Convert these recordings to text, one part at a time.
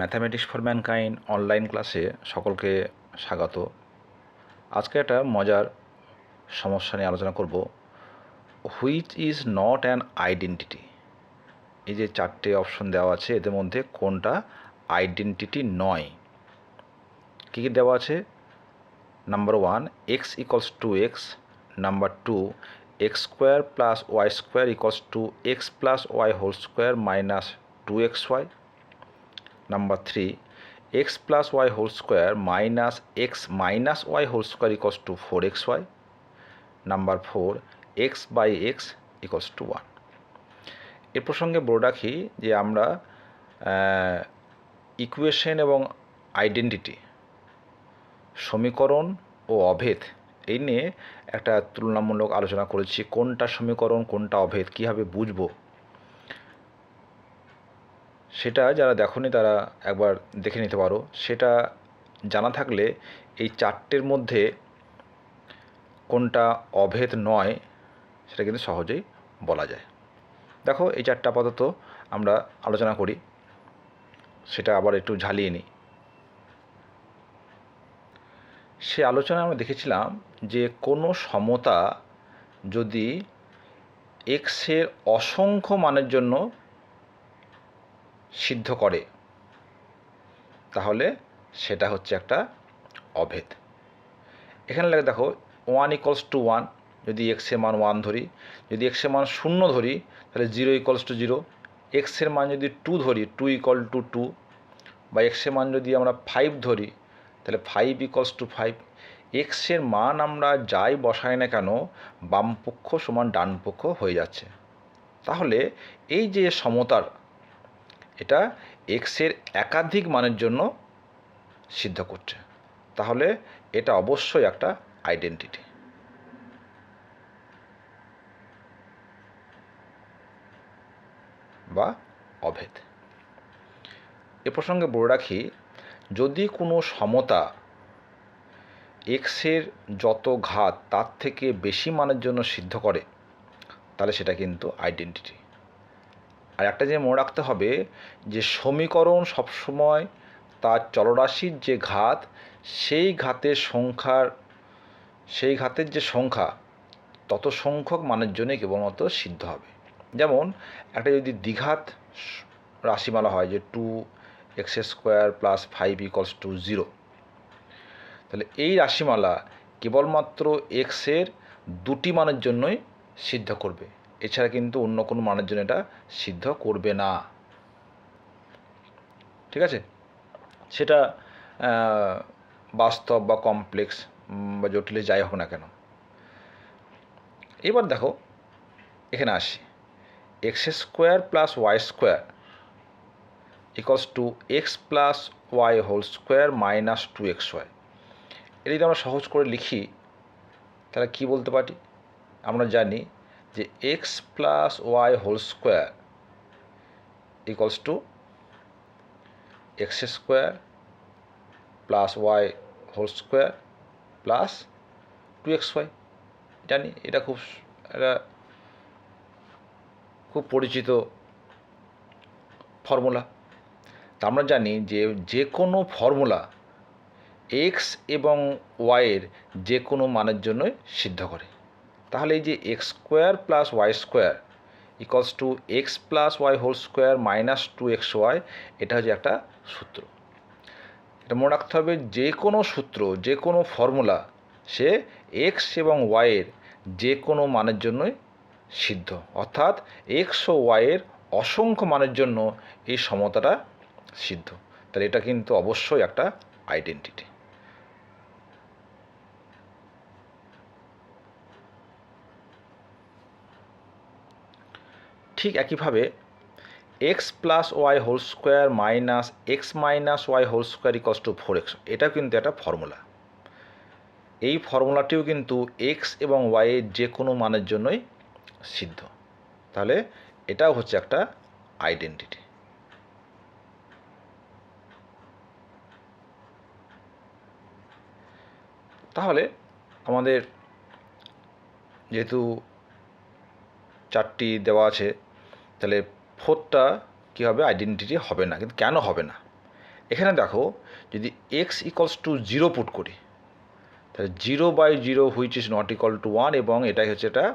Mathematics for mankind online ক্লাসে সকলকে স্বাগত। আজকে একটা মজার সমস্যা নিয়ে আলোচনা করব। Which is not an identity এই যে চারটে অপশন দেওয়া আছে, এদের মধ্যে কোনটা আইডেন্টিটি নয়? কী কী দেওয়া আছে? Number one x equals to x number two x square plus y square equals to x plus y whole square minus two x y number three x plus y whole square minus x minus y whole square equals to four x y number four x by x equals to one এ প্রসঙ্গে বলে রাখি যে আমরা equation এবং identity সমীকরণ ও অভেদ এই নিয়ে একটা তুলনামূলক আলোচনা করেছি। কোনটা সমীকরণ, কোনটা অভেদ, কীভাবে বুঝব? সেটা যারা দেখনি তারা একবার দেখে নিতে পারো। সেটা জানা থাকলে এই চারটের মধ্যে কোনটা অভেদ নয়, সেটা কিন্তু সহজেই বলা যায়। দেখো, এই চারটা আপাতত আমরা আলোচনা করি। সেটা আবার একটু ঝালিয়ে নিই। সে আলোচনায় আমরা দেখেছিলাম যে কোনো সমতা যদি এক্সের অসংখ্য মানের জন্য সিদ্ধ করে। তাহলে সেটা হচ্ছে একটা অভেদ। এখানে লাগে দেখো ওয়ান ইকলস টু ওয়ান যদি এক্সের মান ওয়ান ধরি, যদি এক্সের মান শূন্য ধরি, তাহলে জিরো ইকলস টু জিরো এক্সের মান যদি টু ধরি টু ইকল টু টু বা এক্সের মান যদি আমরা ফাইভ ধরি, তাহলে ফাইভ ইকলস টু ফাইভ এক্সের মান আমরা যাই বসাই না কেন বাম পক্ষ সমান ডান পক্ষ হয়ে যাচ্ছে। তাহলে এই যে সমতার এটা এক্সের একাধিক মানের জন্য সিদ্ধ করছে। তাহলে এটা অবশ্যই একটা আইডেন্টিটি। বা অভেদ। এ প্রসঙ্গে বলে রাখি, যদি কোনো সমতা এক্সের যত ঘাত তার থেকে বেশি মানের জন্য সিদ্ধ করে, তাহলে সেটা কিন্তু আইডেন্টিটি। আর একটা যে মনে রাখতে হবে যে সমীকরণ সবসময় তার চলরাশির যে ঘাত, সেই ঘাতের সংখ্যার, সেই ঘাতের যে সংখ্যা, তত সংখ্যক মানের জন্য কেবলমাত্র সিদ্ধ হবে। যেমন একটা যদি দ্বিঘাত রাশিমালা হয় যে two x square plus five equals to zero, তাহলে এই রাশিমালা কেবলমাত্র এক্সের দুটি মানের জন্যই সিদ্ধ করবে। এছাড়া কিন্তু অন্য কোনো মানের জন্য এটা সিদ্ধ করবে না। ঠিক আছে? সেটা বাস্তব বা কমপ্লেক্স বা জটিলে যাই হোক না কেন। এবার দেখো, এখানে আসি। X square plus y square equals to x plus y whole square minus two x y এটা যদি আমরা সহজ করে লিখি, তাহলে কী বলতে পারি? আমরা জানি যে x plus y whole square equals to x square plus y whole square plus two x y জানি, এটা খুব এটা খুব পরিচিত ফর্মুলা তা আমরা জানি যে যে কোনো ফর্মুলা এক্স এবং ওয়াইয়ের যে কোনো মানের জন্যই সিদ্ধ করে। তাহলে এই যে x square plus y square equals to x plus y whole square minus two x y এটা হচ্ছে একটা সূত্র। এটা মনে রাখতে হবে যে কোনো সূত্র, যে কোনো ফর্মুলা সে এক্স এবং ওয়াইয়ের যে কোনো মানের জন্যই সিদ্ধ। অর্থাৎ এক্স ও ওয়াইয়ের অসংখ্য মানের জন্য এই সমতাটা সিদ্ধ। তাহলে এটা কিন্তু অবশ্যই একটা আইডেন্টিটি ঠিক একইভাবে x plus y whole square minus x minus y whole square equals to four x এটাও কিন্তু একটা ফর্মুলা এই ফর্মুলাটিও কিন্তু এক্স এবং ওয়াইয়ের যে কোনো মানের জন্যই সিদ্ধ। তাহলে এটাও হচ্ছে একটা আইডেন্টিটি তাহলে আমাদের যেহেতু চারটি দেওয়া আছে তাহলে ফোরটা কী হবে? আইডেন্টিটি হবে না। কিন্তু কেন হবে না? এখানে দেখো, যদি x equals to zero put করি, তাহলে zero by zero which is not equal to one এবং এটাই হচ্ছে এটা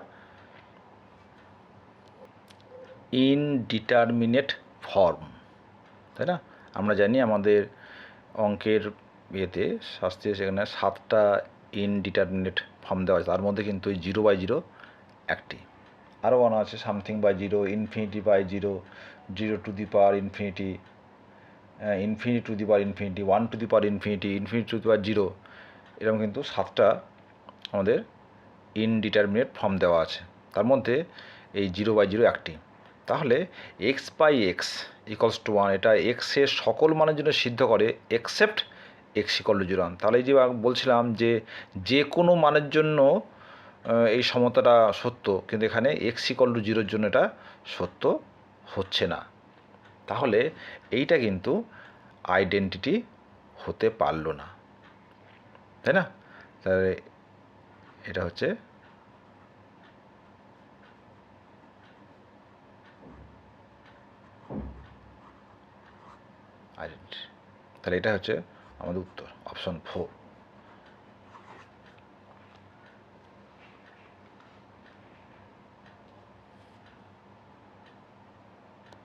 ইনডিটারমিনেট ফর্ম তাই না? আমরা জানি আমাদের অঙ্কের ইয়েতে শাস্ত্রীয় সেখানে সাতটা ইনডিটারমিনেট ফর্ম দেওয়া আছে। তার মধ্যে কিন্তু ওই জিরো বাই জিরো একটি। আরও অন আছে something by zero infinity by zero zero to the power infinity infinity to the power infinity one to the power infinity infinity to the power zero এরকম কিন্তু সাতটা আমাদের ইনডিটারমিনেট ফর্ম দেওয়া আছে। তার মধ্যে এই জিরো বাই জিরো একটি। তাহলে x by x equals to one এটা এক্সের সকল মানের জন্য সিদ্ধ করে except x equal to zero one তাহলে এই যে বলছিলাম যে যে কোনো মানের জন্য এই সমতাটা সত্য, কিন্তু এখানে এক্স ইকল টু জিরোর জন্য এটা সত্য হচ্ছে না। তাহলে এইটা কিন্তু আইডেন্টিটি হতে পারল না। তাই না? তাহলে এটা হচ্ছে আইডেন্টি তাহলে এটা হচ্ছে আমাদের উত্তর অপশন ফোর